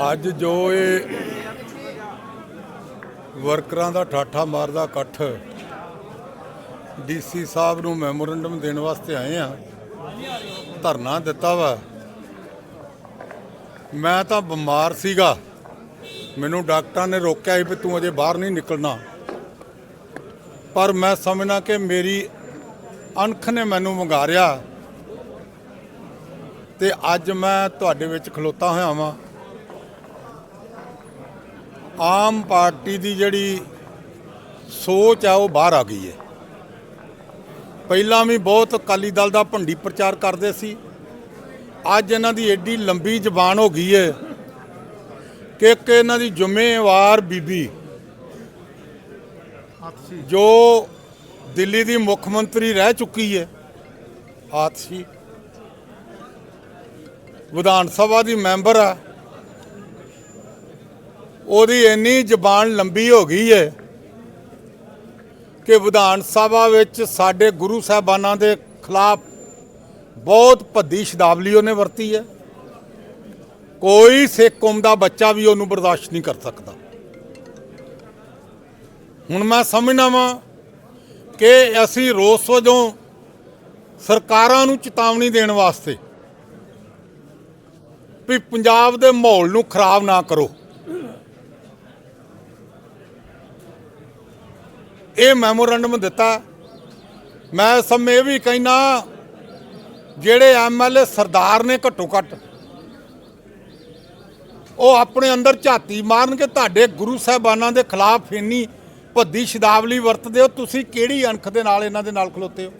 ਅੱਜ ਜੋ ਇਹ ਵਰਕਰਾਂ ਦਾ ਠਾਠਾ ਮਾਰਦਾ ਇਕੱਠ, ਡੀਸੀ ਸਾਹਿਬ ਨੂੰ ਮੈਮੋਰੰਡਮ ਦੇਣ ਵਾਸਤੇ ਆਏ ਆ ਧਰਨਾ ਦਿੱਤਾ ਵਾ। ਮੈਂ ਤਾਂ ਬਿਮਾਰ ਸੀਗਾ। ਮੈਨੂੰ ਡਾਕਟਰਾਂ ਨੇ ਰੋਕਿਆ ਸੀ ਵੀ ਤੂੰ ਅਜੇ ਬਾਹਰ ਨਹੀਂ ਨਿਕਲਣਾ। ਪਰ ਮੈਂ ਸਮਝਣਾ ਕਿ ਮੇਰੀ ਅਣਖ ਨੇ ਮੈਨੂੰ ਮੰਗਾਰਿਆ ਤੇ ਅੱਜ ਮੈਂ ਤੁਹਾਡੇ ਵਿੱਚ ਖਲੋਤਾ ਹੋਇਆ ਵਾਂ। ਆਮ ਪਾਰਟੀ ਦੀ ਜਿਹੜੀ ਸੋਚ ਆ ਉਹ ਬਾਹਰ ਆ ਗਈ ਹੈ ਪਹਿਲਾਂ ਵੀ ਬਹੁਤ ਅਕਾਲੀ ਦਲ ਦਾ ਭੰਡੀ ਪ੍ਰਚਾਰ ਕਰਦੇ ਸੀ। ਅੱਜ ਇਹਨਾਂ ਦੀ ਏਡੀ ਲੰਬੀ ਜ਼ਬਾਨ ਹੋ ਗਈ ਹੈ ਕਿ ਇੱਕ ਇਹਨਾਂ ਦੀ ਜ਼ਿੰਮੇਵਾਰ ਬੀਬੀ ਜੋ ਦਿੱਲੀ ਦੀ ਮੁੱਖ ਮੰਤਰੀ ਰਹਿ ਚੁੱਕੀ ਹੈ ਆਤਸ਼ੀ ਵਿਧਾਨ ਸਭਾ ਦੀ ਮੈਂਬਰ ਆ। ਉਹਦੀ ਇੰਨੀ ਜ਼ਬਾਨ ਲੰਬੀ ਹੋ ਗਈ ਹੈ ਕਿ ਵਿਧਾਨ ਸਭਾ ਵਿੱਚ ਸਾਡੇ ਗੁਰੂ ਸਾਹਿਬਾਨਾਂ ਦੇ ਖਿਲਾਫ ਬਹੁਤ ਭੱਦੀ ਸ਼ਬਦਾਵਲੀ ਉਹਨੇ ਵਰਤੀ ਹੈ ਕੋਈ ਸਿੱਖ ਕੌਮ ਦਾ ਬੱਚਾ ਵੀ ਉਹਨੂੰ ਬਰਦਾਸ਼ਤ ਨਹੀਂ ਕਰ ਸਕਦਾ। ਹੁਣ ਮੈਂ ਸਮਝਣਾ ਵਾਂ ਕਿ ਅਸੀਂ ਰੋਸ ਵਜੋਂ ਸਰਕਾਰਾਂ ਨੂੰ ਚੇਤਾਵਨੀ ਦੇਣ ਵਾਸਤੇ ਵੀ ਪੰਜਾਬ ਦੇ ਮਾਹੌਲ ਨੂੰ ਖਰਾਬ ਨਾ ਕਰੋ। ਇਹ ਮੈਮੋਰੈਂਡਮ ਦਿੱਤਾ। ਮੈਂ ਸਮੇਂ ਇਹ ਵੀ ਕਹਿਣਾ ਜਿਹੜੇ ਐਮਐਲਏ ਸਰਦਾਰ ਨੇ ਘੱਟੋ ਘੱਟ, ਉਹ ਆਪਣੇ ਅੰਦਰ ਝਾਤੀ ਮਾਰਨ ਕਿ ਤੁਹਾਡੇ ਗੁਰੂ ਸਾਹਿਬਾਨਾਂ ਦੇ ਖਿਲਾਫ ਇੰਨੀ ਭੱਦੀ ਸ਼ਬਦਾਵਲੀ ਵਰਤਦੇ ਹੋ, ਤੁਸੀਂ ਕਿਹੜੀ ਅਣਖ ਦੇ ਨਾਲ ਇਹਨਾਂ ਦੇ ਨਾਲ ਖਲੋਤੇ ਹੋ?